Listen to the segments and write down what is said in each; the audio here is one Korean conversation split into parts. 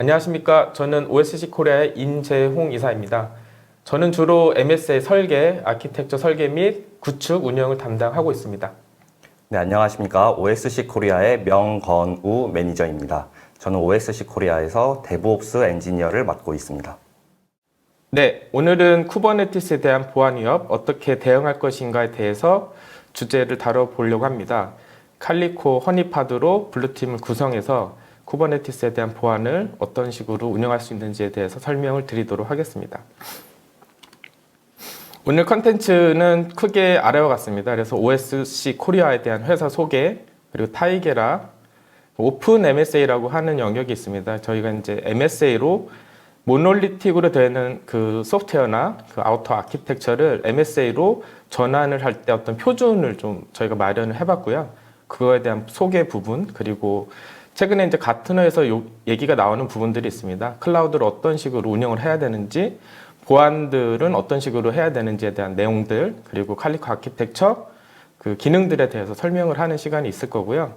안녕하십니까. 저는 OSC 코리아의 임재홍 이사입니다. 저는 주로 MSA 설계, 아키텍처 설계 및 구축 운영을 담당하고 있습니다. 네, 안녕하십니까. OSC 코리아의 명건우 매니저입니다. 저는 OSC 코리아에서 데브옵스 엔지니어를 맡고 있습니다. 네, 오늘은 쿠버네티스에 대한 보안 위협 어떻게 대응할 것인가에 대해서 주제를 다뤄보려고 합니다. 칼리코 허니파드로 블루팀을 구성해서 쿠버네티스에 대한 보안을 어떤 식으로 운영할 수 있는지에 대해서 설명을 드리도록 하겠습니다. 오늘 컨텐츠는 크게 아래와 같습니다. 그래서 OSC 코리아에 대한 회사 소개, 그리고 타이게라, 오픈 MSA라고 하는 영역이 있습니다. 저희가 이제 MSA로 모놀리틱으로 되는 그 소프트웨어나 그 아우터 아키텍처를 MSA로 전환을 할 때 어떤 표준을 좀 저희가 마련을 해봤고요. 그거에 대한 소개 부분 그리고 최근에 이제 가트너에서 요 얘기가 나오는 부분들이 있습니다. 클라우드를 어떤 식으로 운영을 해야 되는지, 보안들은 어떤 식으로 해야 되는지에 대한 내용들, 그리고 칼리코 아키텍처 그 기능들에 대해서 설명을 하는 시간이 있을 거고요.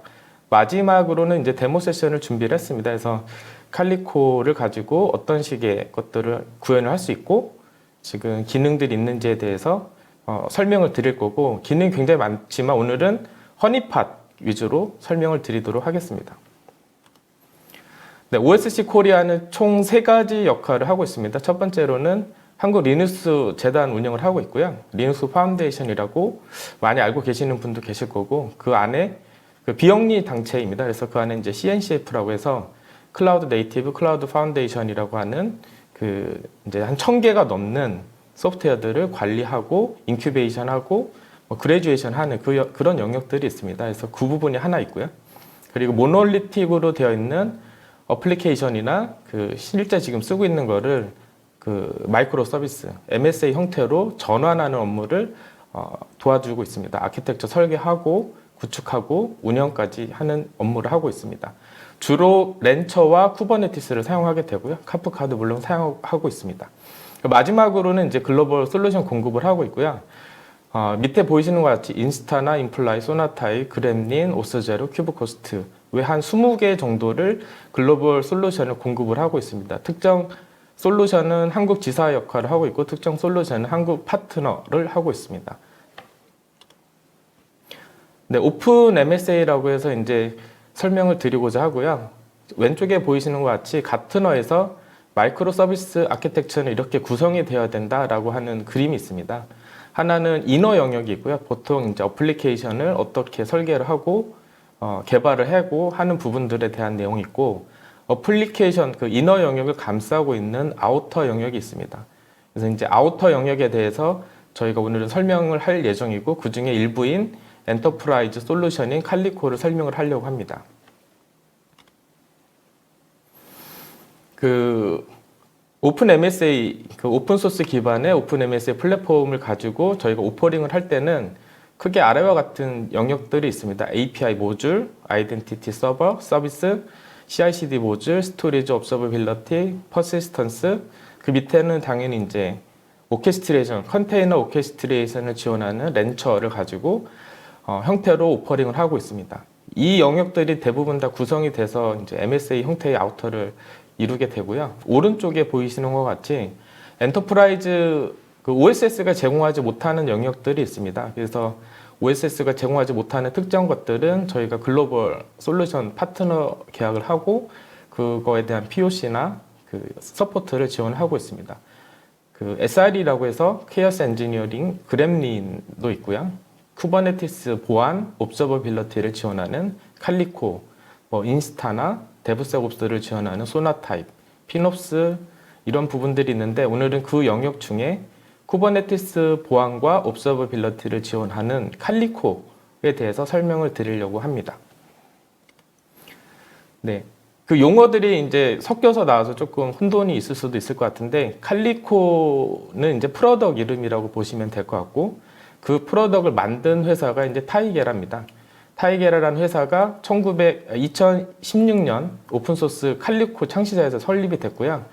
마지막으로는 이제 데모 세션을 준비를 했습니다. 그래서 칼리코를 가지고 어떤 식의 것들을 구현을 할 수 있고 지금 기능들이 있는지에 대해서 어, 설명을 드릴 거고 기능이 굉장히 많지만 오늘은 허니팟 위주로 설명을 드리도록 하겠습니다. 네, OSC 코리아는 총 세 가지 역할을 하고 있습니다. 첫 번째로는 한국 리눅스 재단 운영을 하고 있고요. 리눅스 파운데이션이라고 많이 알고 계시는 분도 계실 거고 그 안에 그 비영리 단체입니다. 그래서 그 안에 이제 CNCF라고 해서 클라우드 네이티브 클라우드 파운데이션이라고 하는 그 이제 한 천 개가 넘는 소프트웨어들을 관리하고 인큐베이션하고 뭐 그레듀에이션 하는 그 여- 그런 영역들이 있습니다. 그래서 그 부분이 하나 있고요. 그리고 모놀리틱으로 되어 있는 어플리케이션이나 그 실제 지금 쓰고 있는 거를 그 마이크로 서비스 MSA 형태로 전환하는 업무를 어, 도와주고 있습니다. 아키텍처 설계하고 구축하고 운영까지 하는 업무를 하고 있습니다. 주로 렌처와 쿠버네티스를 사용하게 되고요. 카프카도 물론 사용하고 있습니다. 마지막으로는 이제 글로벌 솔루션 공급을 하고 있고요. 어, 밑에 보이시는 것 같이 인스타나 인플라이, 소나타이, 그램린, 오스제로, 큐브코스트 외 한 20개 정도를 글로벌 솔루션을 공급을 하고 있습니다. 특정 솔루션은 한국 지사 역할을 하고 있고 특정 솔루션은 한국 파트너를 하고 있습니다. 네, 오픈 MSA라고 해서 이제 설명을 드리고자 하고요. 왼쪽에 보이시는 것 같이 가트너에서 마이크로 서비스 아키텍처는 이렇게 구성이 되어야 된다라고 하는 그림이 있습니다. 하나는 이너 영역이 있고요. 보통 이제 어플리케이션을 어떻게 설계를 하고 어, 개발을 하고 하는 부분들에 대한 내용이 있고 어플리케이션 그 이너 영역을 감싸고 있는 아우터 영역이 있습니다. 그래서 이제 아우터 영역에 대해서 저희가 오늘은 설명을 할 예정이고 그 중에 일부인 엔터프라이즈 솔루션인 칼리코를 설명을 하려고 합니다. 그 오픈 MSA 그 오픈 소스 기반의 오픈 MSA 플랫폼을 가지고 저희가 오퍼링을 할 때는 크게 아래와 같은 영역들이 있습니다. API 모듈, 아이덴티티 서버, 서비스, CI/CD 모듈, 스토리지 observability, persistence 그 밑에는 당연히 이제 오케스트레이션, 컨테이너 오케스트레이션을 지원하는 렌처를 가지고 어, 형태로 오퍼링을 하고 있습니다. 이 영역들이 대부분 다 구성이 돼서 이제 MSA 형태의 아우터를 이루게 되고요. 오른쪽에 보이시는 것 같이 엔터프라이즈 그 OSS가 제공하지 못하는 영역들이 있습니다. 그래서 OSS가 제공하지 못하는 특정 것들은 저희가 글로벌 솔루션 파트너 계약을 하고 그거에 대한 POC나 그 서포트를 지원하고 있습니다. 그 SRE라고 해서 케어스 엔지니어링 그램린도 있고요. 쿠버네티스 보안 옵저버빌러티를 지원하는 칼리코, 뭐 인스타나 데브세옵스를 지원하는 소나타입, 피놉스 이런 부분들이 있는데 오늘은 그 영역 중에 쿠버네티스 보안과 옵서버빌러티를 지원하는 칼리코에 대해서 설명을 드리려고 합니다. 네. 그 용어들이 이제 섞여서 나와서 조금 혼돈이 있을 수도 있을 것 같은데 칼리코는 이제 프로덕 이름이라고 보시면 될 것 같고 그 프로덕을 만든 회사가 이제 타이게라입니다. 타이게라라는 회사가 1900, 2016년 오픈소스 칼리코 창시자에서 설립이 됐고요.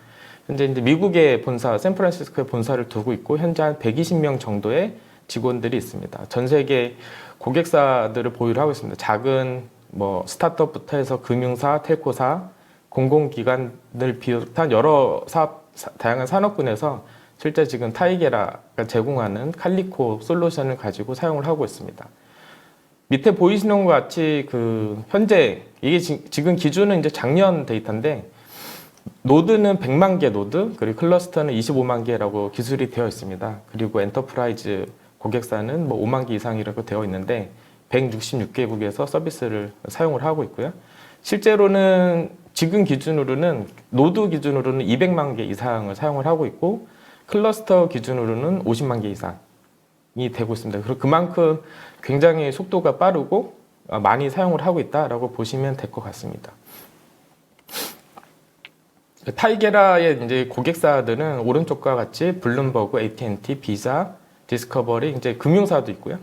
현재 이제 미국의 본사, 샌프란시스코에 본사를 두고 있고 현재 한 120명 정도의 직원들이 있습니다. 전 세계 고객사들을 보유를 하고 있습니다. 작은 뭐 스타트업부터 해서 금융사, 텔코사, 공공기관을 비롯한 여러 사업, 사- 다양한 산업군에서 실제 지금 타이게라가 제공하는 칼리코 솔루션을 가지고 사용을 하고 있습니다. 밑에 보이시는 것 같이 그 현재 이게 지, 지금 기준은 이제 작년 데이터인데 노드는 100만 개 노드 그리고 클러스터는 25만 개라고 기술이 되어 있습니다. 그리고 엔터프라이즈 고객사는 뭐 5만 개 이상이라고 되어 있는데 166개국에서 서비스를 사용을 하고 있고요. 실제로는 지금 기준으로는 노드 기준으로는 200만 개 이상을 사용을 하고 있고 클러스터 기준으로는 50만 개 이상이 되고 있습니다. 그리고 그만큼 굉장히 속도가 빠르고 어, 많이 사용을 하고 있다라고 보시면 될 것 같습니다. 타이게라의 이제 고객사들은 오른쪽과 같이 블룸버그, AT&T, 비자, 디스커버리 이제 금융사도 있고요.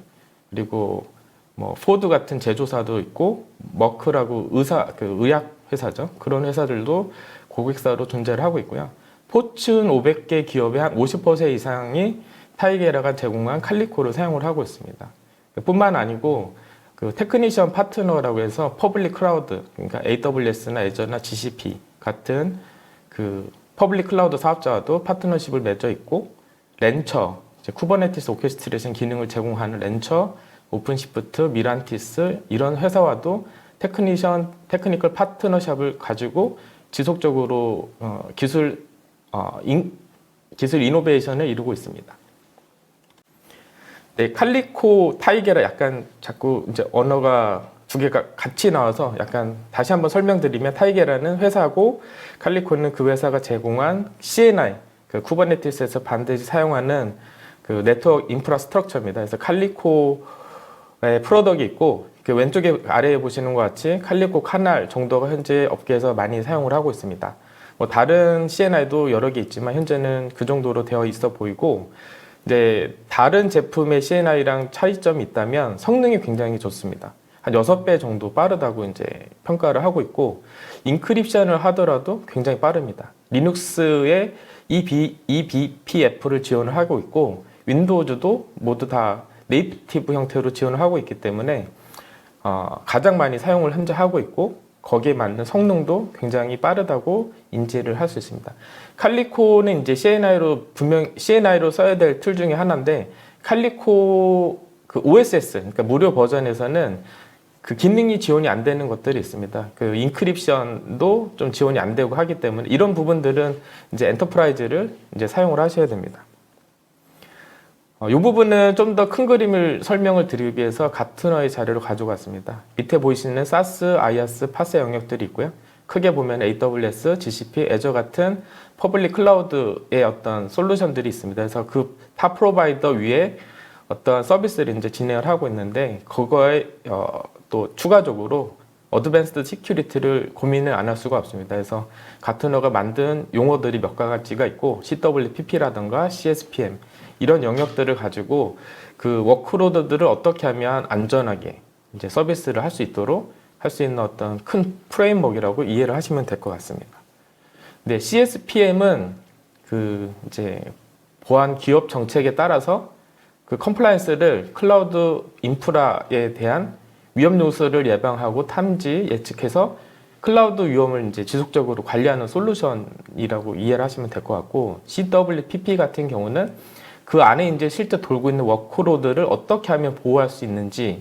그리고 뭐 포드 같은 제조사도 있고 머크라고 의사 그 의약 회사죠. 그런 회사들도 고객사로 존재를 하고 있고요. 포춘 500개 기업의 한 50% 이상이 타이게라가 제공한 칼리코를 사용을 하고 있습니다. 뿐만 아니고 그 테크니션 파트너라고 해서 퍼블릭 클라우드 그러니까 AWS나 애저나 GCP 같은 그 퍼블릭 클라우드 사업자와도 파트너십을 맺어 있고 렌처 쿠버네티스 오케스트레이션 기능을 제공하는 렌처 오픈시프트 미란티스 이런 회사와도 테크니션 테크니컬 파트너십을 가지고 지속적으로 어, 기술 어, 인, 기술 이노베이션을 이루고 있습니다. 네, 칼리코 타이게라 약간 자꾸 이제 언어가 두 개가 같이 나와서 약간 다시 한번 설명드리면 타이게라는 회사고 칼리코는 그 회사가 제공한 CNI 그 쿠버네티스에서 반드시 사용하는 그 네트워크 인프라스트럭처입니다. 그래서 칼리코의 프로덕이 있고 그 왼쪽에 아래에 보시는 것 같이 칼리코 카날 정도가 현재 업계에서 많이 사용을 하고 있습니다. 뭐 다른 CNI도 여러 개 있지만 현재는 그 정도로 되어 있어 보이고 이제 다른 제품의 CNI랑 차이점이 있다면 성능이 굉장히 좋습니다. 한 6배 정도 빠르다고 이제 평가를 하고 있고 인크립션을 하더라도 굉장히 빠릅니다. 리눅스의 EB, eBPF를 지원을 하고 있고 윈도우즈도 모두 다 네이티브 형태로 지원을 하고 있기 때문에 어, 가장 많이 사용을 현재 하고 있고 거기에 맞는 성능도 굉장히 빠르다고 인지를 할 수 있습니다. 칼리코는 이제 CNI로 분명 CNI로 써야 될 툴 중에 하나인데 칼리코 그 OSS 그러니까 무료 버전에서는 그 기능이 지원이 안 되는 것들이 있습니다. 그 인크립션도 좀 지원이 안 되고 하기 때문에 이런 부분들은 이제 엔터프라이즈를 이제 사용을 하셔야 됩니다. 어, 이 부분은 좀 더 큰 그림을 설명을 드리기 위해서 가트너의 자료를 가져갔습니다. 밑에 보이시는 사스, 아이아스, 파세 영역들이 있고요. 크게 보면 AWS, GCP, 애저 같은 퍼블릭 클라우드의 어떤 솔루션들이 있습니다. 그래서 그 타 프로바이더 위에 어떤 서비스를 이제 진행을 하고 있는데 그거에 어, 또 추가적으로 어드밴스드 시큐리티를 고민을 안 할 수가 없습니다. 그래서 가트너가 만든 용어들이 몇 가지가 있고 CWPP라든가 CSPM 이런 영역들을 가지고 그 워크로드들을 어떻게 하면 안전하게 이제 서비스를 할 수 있도록 할 수 있는 어떤 큰 프레임워크라고 이해를 하시면 될 것 같습니다. 네, CSPM은 그 이제 보안 기업 정책에 따라서 그 컴플라이언스를 클라우드 인프라에 대한 위험 요소를 예방하고 탐지 예측해서 클라우드 위험을 이제 지속적으로 관리하는 솔루션이라고 이해를 하시면 될 것 같고 CWPP 같은 경우는 그 안에 이제 실제 돌고 있는 워크로드를 어떻게 하면 보호할 수 있는지에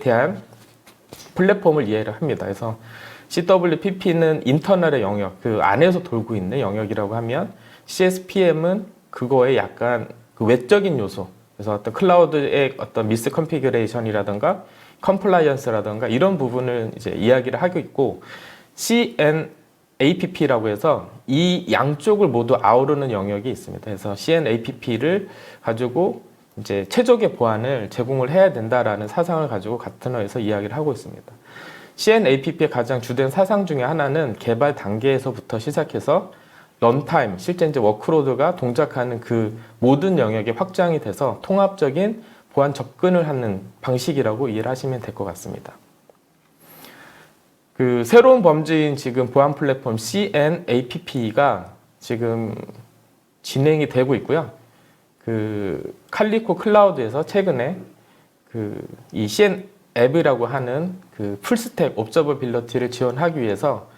대한 플랫폼을 이해를 합니다. 그래서 CWPP는 인터널의 영역, 그 안에서 돌고 있는 영역이라고 하면 CSPM은 그거에 약간 그 외적인 요소, 그래서 어떤 클라우드의 어떤 미스 컨피그레이션이라든가 컴플라이언스라든가 이런 부분을 이제 이야기를 하고 있고 CNAPP라고 해서 이 양쪽을 모두 아우르는 영역이 있습니다. 그래서 CNAPP를 가지고 이제 최적의 보안을 제공을 해야 된다라는 사상을 가지고 가트너에서 이야기를 하고 있습니다. CNAPP의 가장 주된 사상 중에 하나는 개발 단계에서부터 시작해서 런타임, 실제 이제 워크로드가 동작하는 그 모든 영역에 확장이 돼서 통합적인 보안 접근을 하는 방식이라고 이해를 하시면 될 것 같습니다. 그 새로운 범죄인 지금 보안 플랫폼 CNAPP가 지금 진행이 되고 있고요. 그 칼리코 클라우드에서 최근에 그 이 CN 앱이라고 하는 그 풀스택 옵저버빌러티를 지원하기 위해서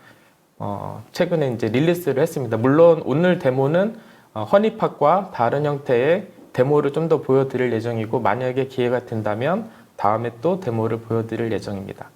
어, 최근에 이제 릴리스를 했습니다. 물론 오늘 데모는 어, 허니팟과 다른 형태의 데모를 좀 더 보여드릴 예정이고 만약에 기회가 된다면 다음에 또 데모를 보여드릴 예정입니다.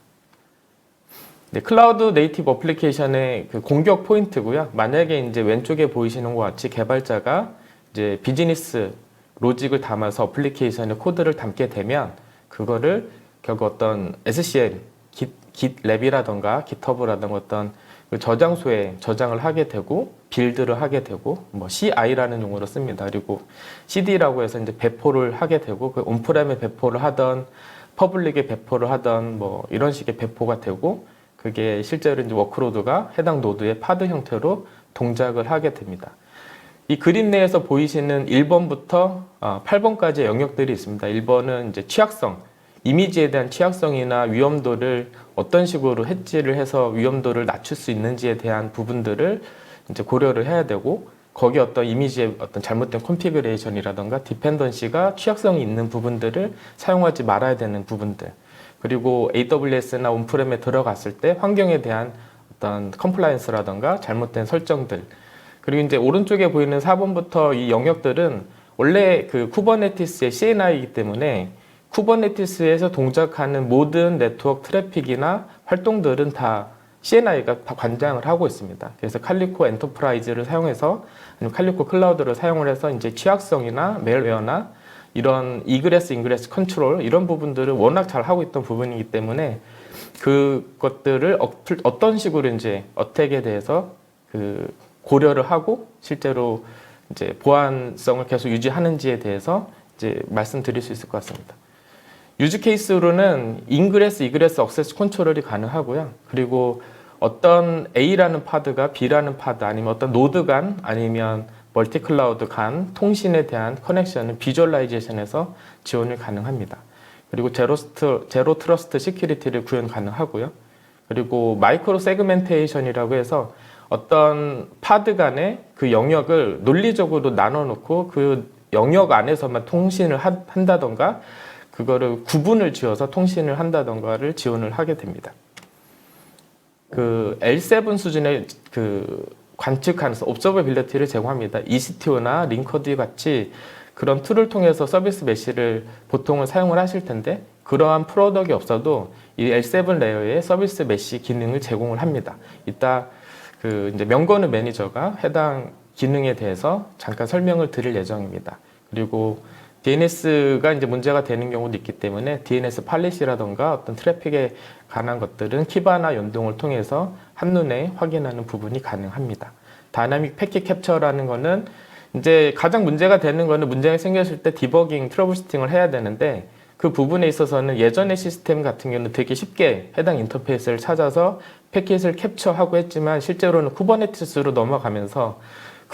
네, 클라우드 네이티브 어플리케이션의 그 공격 포인트고요. 만약에 이제 왼쪽에 보이시는 것 같이 개발자가 이제 비즈니스 로직을 담아서 어플리케이션에 코드를 담게 되면 그거를 결국 어떤 SCM, 깃, 깃랩이라던가 깃허브라던가 어떤 그 저장소에 저장을 하게 되고 빌드를 하게 되고 뭐 CI라는 용어로 씁니다. 그리고 CD라고 해서 이제 배포를 하게 되고 그 온프렘에 배포를 하던 퍼블릭에 배포를 하던 뭐 이런 식의 배포가 되고 그게 실제로 이제 워크로드가 해당 노드의 파드 형태로 동작을 하게 됩니다. 이 그림 내에서 보이시는 1번부터 8번까지의 영역들이 있습니다. 1번은 이제 취약성, 이미지에 대한 취약성이나 위험도를 어떤 식으로 해지를 해서 위험도를 낮출 수 있는지에 대한 부분들을 이제 고려를 해야 되고 거기 어떤 이미지의 어떤 잘못된 컨피그레이션이라던가 디펜던시가 취약성이 있는 부분들을 사용하지 말아야 되는 부분들. 그리고 AWS나 온프렘에 들어갔을 때 환경에 대한 어떤 컴플라이언스라던가 잘못된 설정들. 그리고 이제 오른쪽에 보이는 4번부터 이 영역들은 원래 그 쿠버네티스의 CNI이기 때문에 쿠버네티스에서 동작하는 모든 네트워크 트래픽이나 활동들은 다 CNI가 다 관장을 하고 있습니다. 그래서 칼리코 엔터프라이즈를 사용해서 아니면 칼리코 클라우드를 사용을 해서 이제 취약성이나 멜웨어나 이런 이그레스 인그레스 컨트롤 이런 부분들을 워낙 잘 하고 있던 부분이기 때문에 그것들을 어떤 식으로 이제 어택에 대해서 그 고려를 하고 실제로 이제 보안성을 계속 유지하는지에 대해서 이제 말씀드릴 수 있을 것 같습니다. 유즈 케이스로는 인그레스, 이그레스, 억세스 컨트롤이 가능하고요. 그리고 어떤 A라는 파드가 B라는 파드 아니면 어떤 노드 간 아니면 멀티 클라우드 간 통신에 대한 커넥션은 비주얼라이제이션에서 지원이 가능합니다. 그리고 제로스트, 제로 트러스트 시큐리티를 구현 가능하고요. 그리고 마이크로 세그멘테이션이라고 해서 어떤 파드 간의 그 영역을 논리적으로 나눠 놓고 그 영역 안에서만 통신을 하- 한다던가 그거를 구분을 지어서 통신을 한다던가를 지원을 하게 됩니다. 그 L7 수준의 그 관측하면서 옵저버빌리티를 제공합니다. ECTO나 링커드 같이 그런 툴을 통해서 서비스 메시를 보통은 사용을 하실 텐데 그러한 프로덕이 없어도 이 L7 레이어의 서비스 메시 기능을 제공을 합니다. 이따 그 이제 명건우 매니저가 해당 기능에 대해서 잠깐 설명을 드릴 예정입니다. 그리고 DNS가 이제 문제가 되는 경우도 있기 때문에 DNS 팔릿이라던가 어떤 트래픽에 관한 것들은 키바나 연동을 통해서 한눈에 확인하는 부분이 가능합니다. 다이나믹 패킷 캡처라는 거는 이제 가장 문제가 되는 거는 문제가 생겼을 때 디버깅, 트러블 슈팅을 해야 되는데 그 부분에 있어서는 예전의 시스템 같은 경우는 되게 쉽게 해당 인터페이스를 찾아서 패킷을 캡처하고 했지만 실제로는 쿠버네티스로 넘어가면서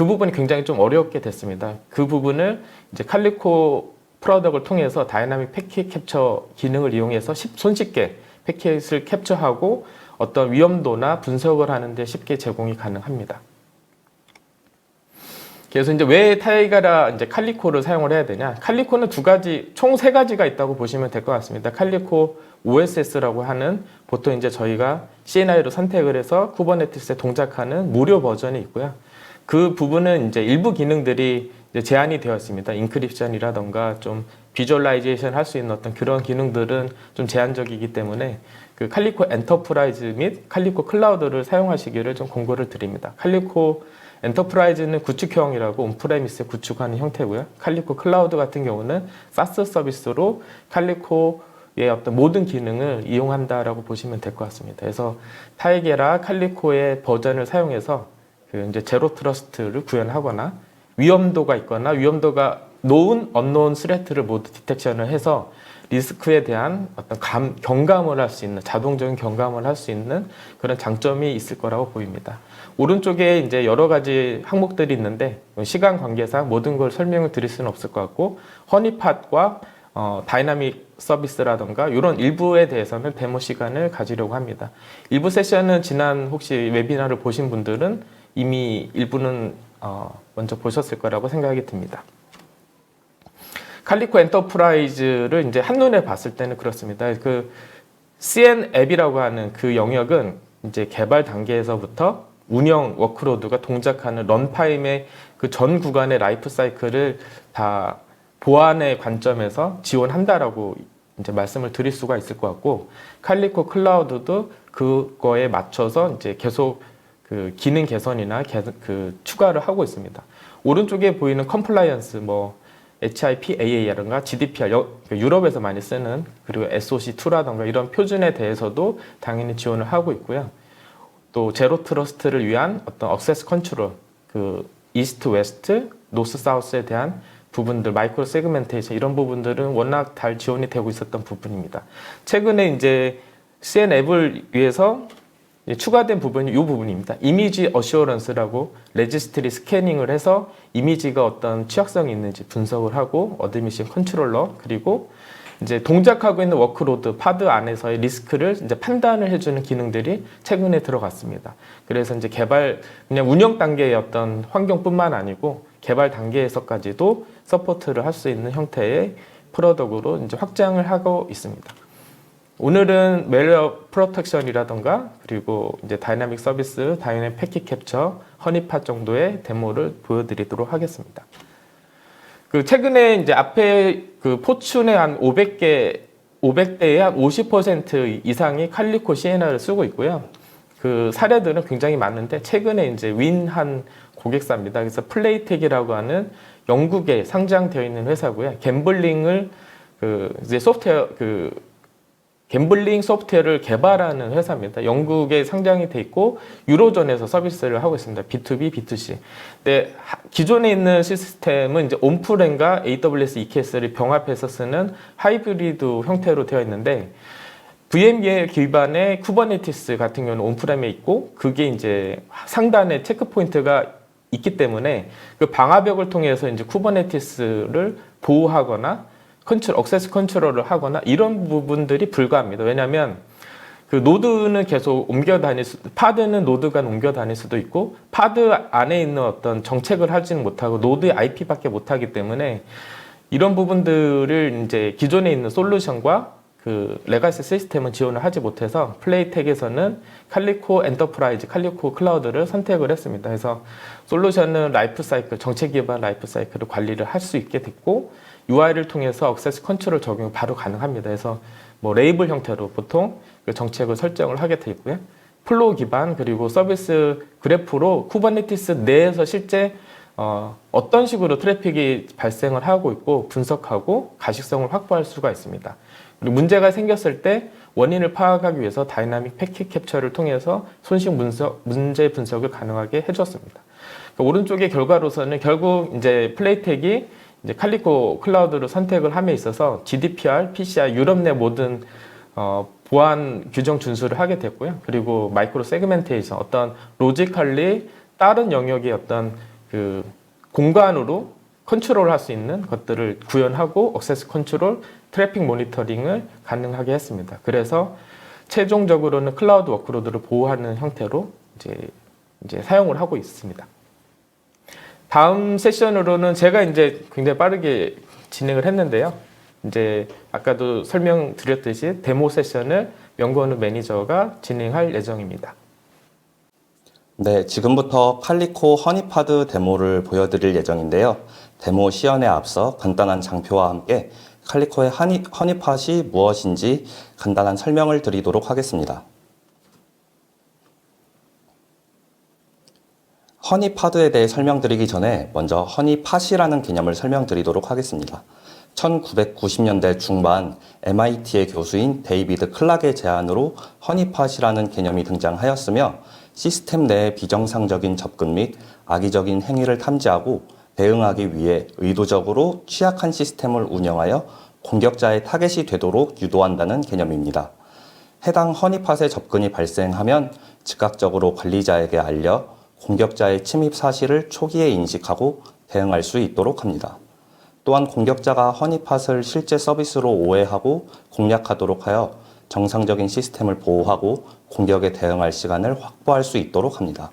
그 부분이 굉장히 좀 어렵게 됐습니다. 그 부분을 이제 칼리코 프로덕을 통해서 다이나믹 패킷 캡처 기능을 이용해서 쉽- 손쉽게 패킷을 캡처하고 어떤 위험도나 분석을 하는데 쉽게 제공이 가능합니다. 그래서 이제 왜 타이가라 이제 칼리코를 사용을 해야 되냐? 칼리코는 두 가지, 총 세 가지가 있다고 보시면 될 것 같습니다. 칼리코 OSS라고 하는 보통 이제 저희가 CNI로 선택을 해서 쿠버네티스에 동작하는 무료 버전이 있고요. 그 부분은 이제 일부 기능들이 이제 제한이 되어 있습니다. 인크립션이라던가 좀 비주얼라이제이션 할 수 있는 어떤 그런 기능들은 좀 제한적이기 때문에 그 칼리코 엔터프라이즈 및 칼리코 클라우드를 사용하시기를 좀 공고를 드립니다. 칼리코 엔터프라이즈는 구축형이라고 온프레미스에 구축하는 형태고요. 칼리코 클라우드 같은 경우는 사스 서비스로 칼리코의 어떤 모든 기능을 이용한다라고 보시면 될 것 같습니다. 그래서 타이게라 칼리코의 버전을 사용해서 그 이제 제로 트러스트를 구현하거나 위험도가 있거나 위험도가 놓은 언노운 스레트를 모두 디텍션을 해서 리스크에 대한 어떤 감, 경감을 할 수 있는 자동적인 경감을 할 수 있는 그런 장점이 있을 거라고 보입니다. 오른쪽에 이제 여러 가지 항목들이 있는데 시간 관계상 모든 걸 설명을 드릴 수는 없을 것 같고 허니팟과 어, 다이나믹 서비스라던가 이런 일부에 대해서는 데모 시간을 가지려고 합니다. 일부 세션은 지난 혹시 웨비나를 보신 분들은 이미 일부는 어, 먼저 보셨을 거라고 생각이 듭니다. 칼리코 엔터프라이즈를 이제 한눈에 봤을 때는 그렇습니다. 그 CN 앱이라고 하는 그 영역은 이제 개발 단계에서부터 운영 워크로드가 동작하는 런타임의 그 전 구간의 라이프 사이클을 다 보안의 관점에서 지원한다라고 이제 말씀을 드릴 수가 있을 것 같고 칼리코 클라우드도 그거에 맞춰서 이제 계속 그 기능 개선이나 개, 그 추가를 하고 있습니다. 오른쪽에 보이는 컴플라이언스 뭐 HIPAA라든가 GDPR 여- 그 유럽에서 많이 쓰는 그리고 SOC2라든가 이런 표준에 대해서도 당연히 지원을 하고 있고요. 또 제로 트러스트를 위한 어떤 억세스 컨트롤 그 이스트 웨스트 노스 사우스에 대한 부분들 마이크로 세그멘테이션 이런 부분들은 워낙 잘 지원이 되고 있었던 부분입니다. 최근에 이제 CN 앱을 위해서 추가된 부분이 이 부분입니다. 이미지 어시어런스라고 레지스트리 스캐닝을 해서 이미지가 어떤 취약성이 있는지 분석을 하고 어드미션 컨트롤러 그리고 이제 동작하고 있는 워크로드 파드 안에서의 리스크를 이제 판단을 해주는 기능들이 최근에 들어갔습니다. 그래서 이제 개발 그냥 운영 단계의 어떤 환경뿐만 아니고 개발 단계에서까지도 서포트를 할 수 있는 형태의 프로덕으로 이제 확장을 하고 있습니다. 오늘은 멜웨어 프로텍션이라던가 그리고 이제 다이나믹 서비스, 다이나믹 패킷 캡처, 허니팟 정도의 데모를 보여드리도록 하겠습니다. 그 최근에 이제 앞에 그 포춘의 한 500개, 500대의 한 50% 이상이 칼리코 시에나를 쓰고 있고요. 그 사례들은 굉장히 많은데 최근에 이제 윈 한 고객사입니다. 그래서 플레이텍이라고 하는 영국에 상장되어 있는 회사고요. 갬블링을 그 이제 소프트웨어 그 갬블링 소프트웨어를 개발하는 회사입니다. 영국에 상장이 돼 있고 유로존에서 서비스를 하고 있습니다. B2B, B2C. 근데 하- 기존에 있는 시스템은 이제 온프렌과 AWS EKS를 병합해서 쓰는 하이브리드 형태로 되어 있는데 VMware 기반의 쿠버네티스 같은 경우는 온프렘에 있고 그게 이제 상단에 체크 포인트가 있기 때문에 그 방화벽을 통해서 이제 쿠버네티스를 보호하거나 컨트롤, 억세스 컨트롤을 하거나 이런 부분들이 불가합니다. 왜냐하면 그 노드는 계속 옮겨 다닐 수, 파드는 노드 간 옮겨 다닐 수도 있고 파드 안에 있는 어떤 정책을 하지는 못하고 노드의 IP밖에 못하기 때문에 이런 부분들을 이제 기존에 있는 솔루션과 그 레가시 시스템은 지원을 하지 못해서 플레이텍에서는 칼리코 엔터프라이즈, 칼리코 클라우드를 선택을 했습니다. 그래서 솔루션은 라이프 사이클, 정책 기반 라이프 사이클을 관리를 할 수 있게 됐고 UI를 통해서 억세스 컨트롤 적용이 바로 가능합니다. 그래서 뭐 레이블 형태로 보통 그 정책을 설정을 하게 돼 있고요. 플로우 기반 그리고 서비스 그래프로 쿠버네티스 내에서 실제 어, 어떤 식으로 트래픽이 발생을 하고 있고 분석하고 가식성을 확보할 수가 있습니다. 문제가 생겼을 때 원인을 파악하기 위해서 다이나믹 패킷 캡처를 통해서 손실 분석, 문제 분석을 가능하게 해줬습니다. 그 오른쪽의 결과로서는 결국 이제 플레이텍이 이제 칼리코 클라우드를 선택을 함에 있어서 GDPR, PCI 유럽 내 모든 어, 보안 규정 준수를 하게 됐고요. 그리고 마이크로 세그멘테이션 어떤 로지컬리 다른 영역의 어떤 그 공간으로 컨트롤 할 수 있는 것들을 구현하고 억세스 컨트롤, 트래픽 모니터링을 가능하게 했습니다. 그래서 최종적으로는 클라우드 워크로드를 보호하는 형태로 이제 이제 사용을 하고 있습니다. 다음 세션으로는 제가 이제 굉장히 빠르게 진행을 했는데요. 이제 아까도 설명드렸듯이 데모 세션을 명건우 매니저가 진행할 예정입니다. 네, 지금부터 칼리코 허니파드 데모를 보여드릴 예정인데요. 데모 시연에 앞서 간단한 장표와 함께 칼리코의 허니, 허니팟이 무엇인지 간단한 설명을 드리도록 하겠습니다. 허니파드에 대해 설명드리기 전에 먼저 허니팟이라는 개념을 설명드리도록 하겠습니다. 1990년대 중반 MIT의 교수인 데이비드 클락의 제안으로 허니팟이라는 개념이 등장하였으며 시스템 내의 비정상적인 접근 및 악의적인 행위를 탐지하고 대응하기 위해 의도적으로 취약한 시스템을 운영하여 공격자의 타겟이 되도록 유도한다는 개념입니다. 해당 허니팟의 접근이 발생하면 즉각적으로 관리자에게 알려 공격자의 침입 사실을 초기에 인식하고 대응할 수 있도록 합니다. 또한 공격자가 허니팟을 실제 서비스로 오해하고 공략하도록 하여 정상적인 시스템을 보호하고 공격에 대응할 시간을 확보할 수 있도록 합니다.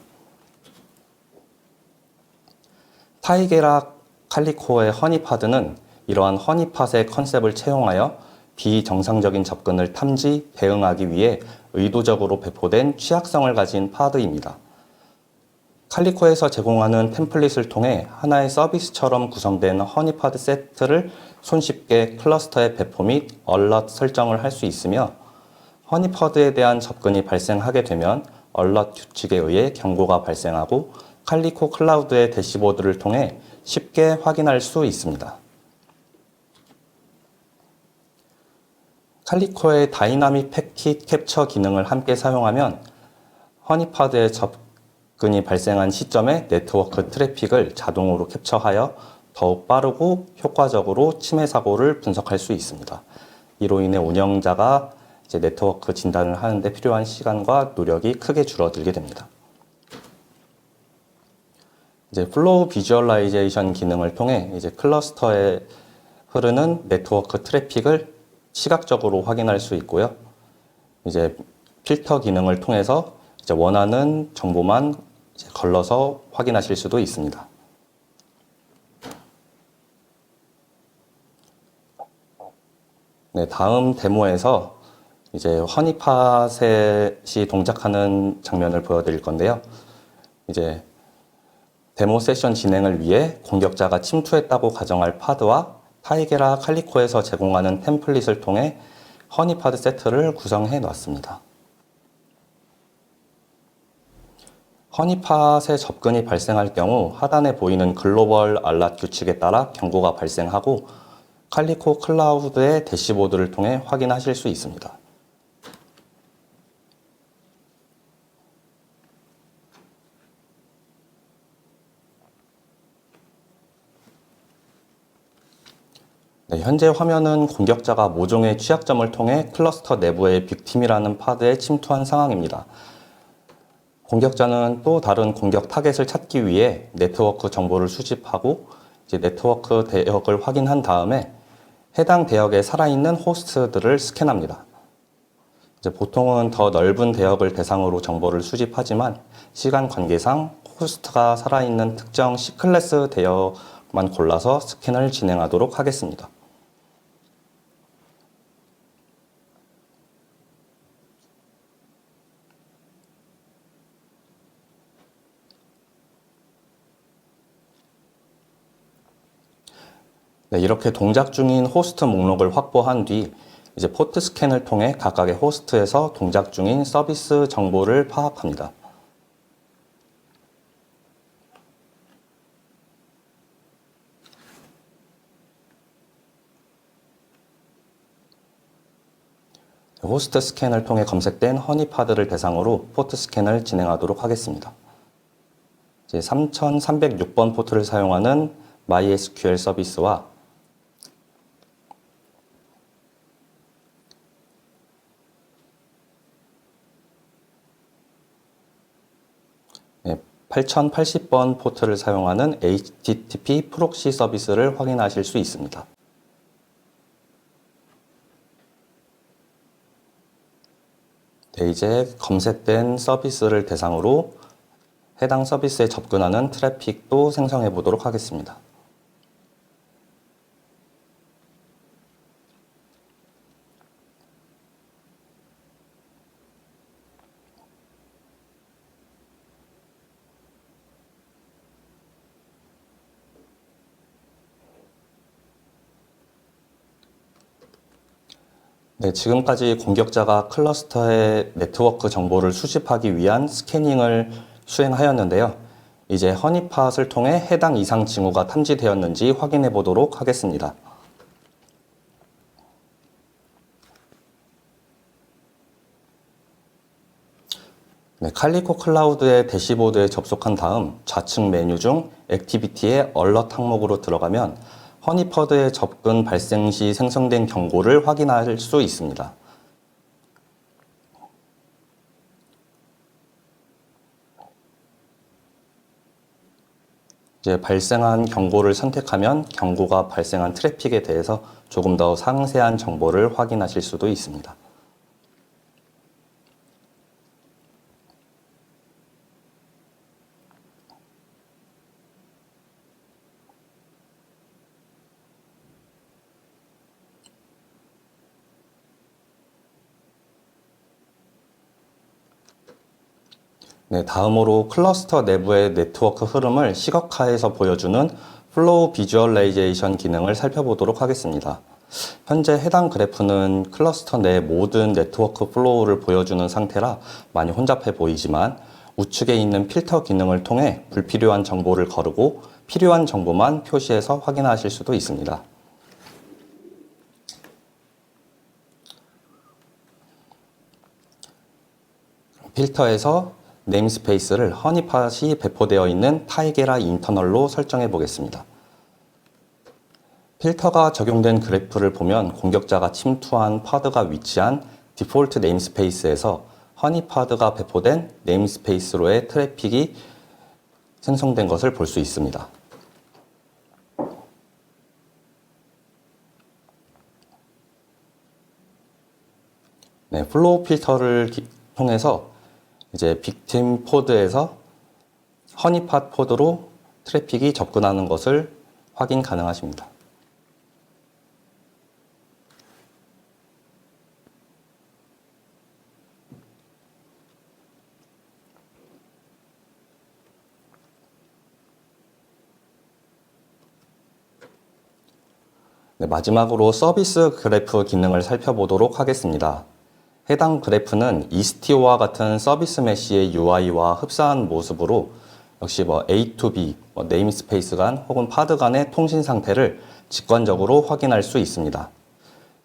타이게라 칼리코의 허니파드는 이러한 허니팟의 컨셉을 채용하여 비정상적인 접근을 탐지, 대응하기 위해 의도적으로 배포된 취약성을 가진 파드입니다. 칼리코에서 제공하는 템플릿을 통해 하나의 서비스처럼 구성된 허니파드 세트를 손쉽게 클러스터에 배포 및 얼럿 설정을 할 수 있으며 허니퍼드에 대한 접근이 발생하게 되면 얼럿 규칙에 의해 경고가 발생하고 칼리코 클라우드의 대시보드를 통해 쉽게 확인할 수 있습니다. 칼리코의 다이나믹 패킷 캡처 기능을 함께 사용하면 허니파드에 접근이 발생한 시점에 네트워크 트래픽을 자동으로 캡처하여 더욱 빠르고 효과적으로 침해 사고를 분석할 수 있습니다. 이로 인해 운영자가 이제 네트워크 진단을 하는데 필요한 시간과 노력이 크게 줄어들게 됩니다. 이제 플로우 비주얼라이제이션 기능을 통해 이제 클러스터에 흐르는 네트워크 트래픽을 시각적으로 확인할 수 있고요. 이제 필터 기능을 통해서 이제 원하는 정보만 이제 걸러서 확인하실 수도 있습니다. 네, 다음 데모에서 이제 허니파셋이 동작하는 장면을 보여드릴 건데요. 이제 데모 세션 진행을 위해 공격자가 침투했다고 가정할 파드와 타이게라 칼리코에서 제공하는 템플릿을 통해 허니파드 세트를 구성해 놨습니다. 허니팟의 접근이 발생할 경우 하단에 보이는 글로벌 알랏 규칙에 따라 경고가 발생하고 칼리코 클라우드의 대시보드를 통해 확인하실 수 있습니다. 네, 현재 화면은 공격자가 모종의 취약점을 통해 클러스터 내부의 빅팀이라는 파드에 침투한 상황입니다. 공격자는 또 다른 공격 타겟을 찾기 위해 네트워크 정보를 수집하고 이제 네트워크 대역을 확인한 다음에 해당 대역에 살아있는 호스트들을 스캔합니다. 이제 보통은 더 넓은 대역을 대상으로 정보를 수집하지만 시간 관계상 호스트가 살아있는 특정 C클래스 대역만 골라서 스캔을 진행하도록 하겠습니다. 네, 이렇게 동작 중인 호스트 목록을 확보한 뒤 이제 포트 스캔을 통해 각각의 호스트에서 동작 중인 서비스 정보를 파악합니다. 호스트 스캔을 통해 검색된 허니파드를 대상으로 포트 스캔을 진행하도록 하겠습니다. 이제 3306번 포트를 사용하는 MySQL 서비스와 네, 8080번 포트를 사용하는 HTTP 프록시 서비스를 확인하실 수 있습니다. 네, 이제 검색된 서비스를 대상으로 해당 서비스에 접근하는 트래픽도 생성해 보도록 하겠습니다. 네, 지금까지 공격자가 클러스터의 네트워크 정보를 수집하기 위한 스캐닝을 수행하였는데요. 이제 허니팟을 통해 해당 이상 징후가 탐지되었는지 확인해 보도록 하겠습니다. 네, 칼리코 클라우드의 대시보드에 접속한 다음 좌측 메뉴 중 액티비티의 얼럿 항목으로 들어가면 허니퍼드의 접근 발생 시 생성된 경고를 확인할 수 있습니다. 이제 발생한 경고를 선택하면 경고가 발생한 트래픽에 대해서 조금 더 상세한 정보를 확인하실 수도 있습니다. 네, 다음으로 클러스터 내부의 네트워크 흐름을 시각화해서 보여주는 플로우 비주얼라이제이션 기능을 살펴보도록 하겠습니다. 현재 해당 그래프는 클러스터 내 모든 네트워크 플로우를 보여주는 상태라 많이 혼잡해 보이지만 우측에 있는 필터 기능을 통해 불필요한 정보를 거르고 필요한 정보만 표시해서 확인하실 수도 있습니다. 필터에서 네임스페이스를 허니팟이 배포되어 있는 타이게라 인터널로 설정해 보겠습니다. 필터가 적용된 그래프를 보면 공격자가 침투한 파드가 위치한 디폴트 네임스페이스에서 허니파드가 배포된 네임스페이스로의 트래픽이 생성된 것을 볼 수 있습니다. 네, 플로우 필터를 기- 통해서 이제 빅팀 포드에서 허니팟 포드로 트래픽이 접근하는 것을 확인 가능하십니다. 네, 마지막으로 서비스 그래프 기능을 살펴보도록 하겠습니다. 해당 그래프는 이스티오와 같은 서비스 메시의 UI와 흡사한 모습으로 역시 뭐 A to B, 뭐 네임스페이스 간 혹은 파드 간의 통신 상태를 직관적으로 확인할 수 있습니다.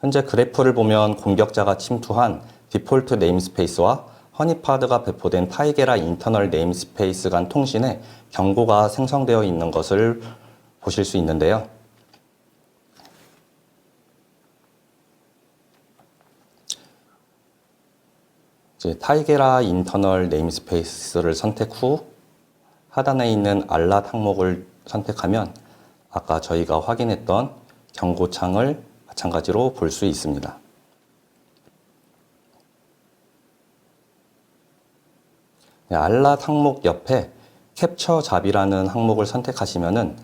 현재 그래프를 보면 공격자가 침투한 디폴트 네임스페이스와 허니파드가 배포된 타이게라 인터널 네임스페이스 간 통신에 경고가 생성되어 있는 것을 보실 수 있는데요. 이제 타이게라 인터널 네임스페이스를 선택 후 하단에 있는 알랏 항목을 선택하면 아까 저희가 확인했던 경고창을 마찬가지로 볼 수 있습니다. 네, 알랏 항목 옆에 캡처 잡이라는 항목을 선택하시면은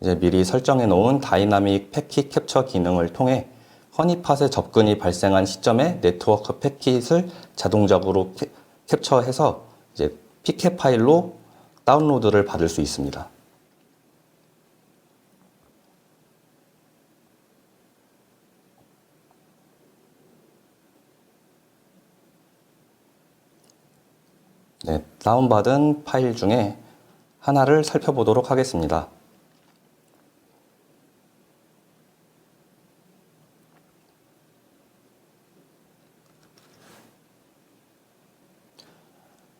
이제 미리 설정해 놓은 다이나믹 패킷 캡처 기능을 통해 허니팟의 접근이 발생한 시점에 네트워크 패킷을 자동적으로 캐- 캡처해서 이제 PK 파일로 다운로드를 받을 수 있습니다. 네, 다운받은 파일 중에 하나를 살펴보도록 하겠습니다.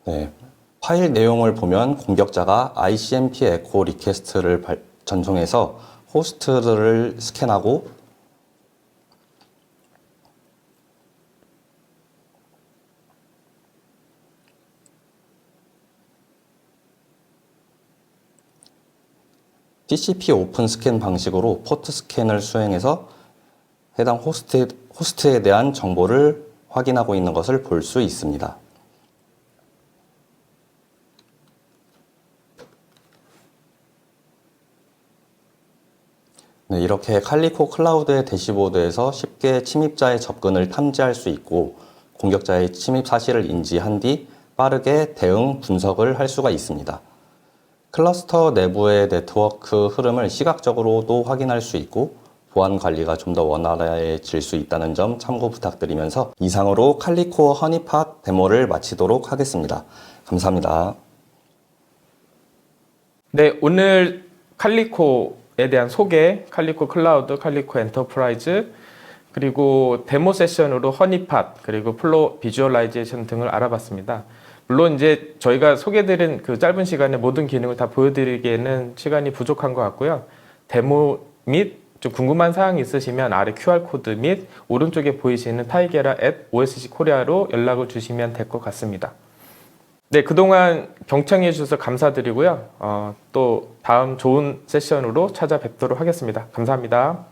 네, 파일 내용을 보면 공격자가 ICMP 에코 리퀘스트를 발- 전송해서 호스트를 스캔하고 TCP 오픈 스캔 방식으로 포트 스캔을 수행해서 해당 호스트, 호스트에 대한 정보를 확인하고 있는 것을 볼 수 있습니다. 네, 이렇게 칼리코 클라우드의 대시보드에서 쉽게 침입자의 접근을 탐지할 수 있고 공격자의 침입 사실을 인지한 뒤 빠르게 대응 분석을 할 수가 있습니다. 클러스터 내부의 네트워크 흐름을 시각적으로도 확인할 수 있고 보안 관리가 좀 더 원활해질 수 있다는 점 참고 부탁드리면서 이상으로 칼리코어 허니팟 데모를 마치도록 하겠습니다. 감사합니다. 네, 오늘 칼리코에 대한 소개, 칼리코 클라우드, 칼리코 엔터프라이즈, 그리고 데모 세션으로 허니팟, 그리고 플로 비주얼라이제이션 등을 알아봤습니다. 물론 이제 저희가 소개드린 그 짧은 시간에 모든 기능을 다 보여드리기에는 시간이 부족한 것 같고요. 데모 및 좀 궁금한 사항이 있으시면 아래 QR코드 및 오른쪽에 보이시는 타이게라 at OSC 코리아로 연락을 주시면 될 것 같습니다. 네, 그동안 경청해 주셔서 감사드리고요. 어, 또 다음 좋은 세션으로 찾아뵙도록 하겠습니다. 감사합니다.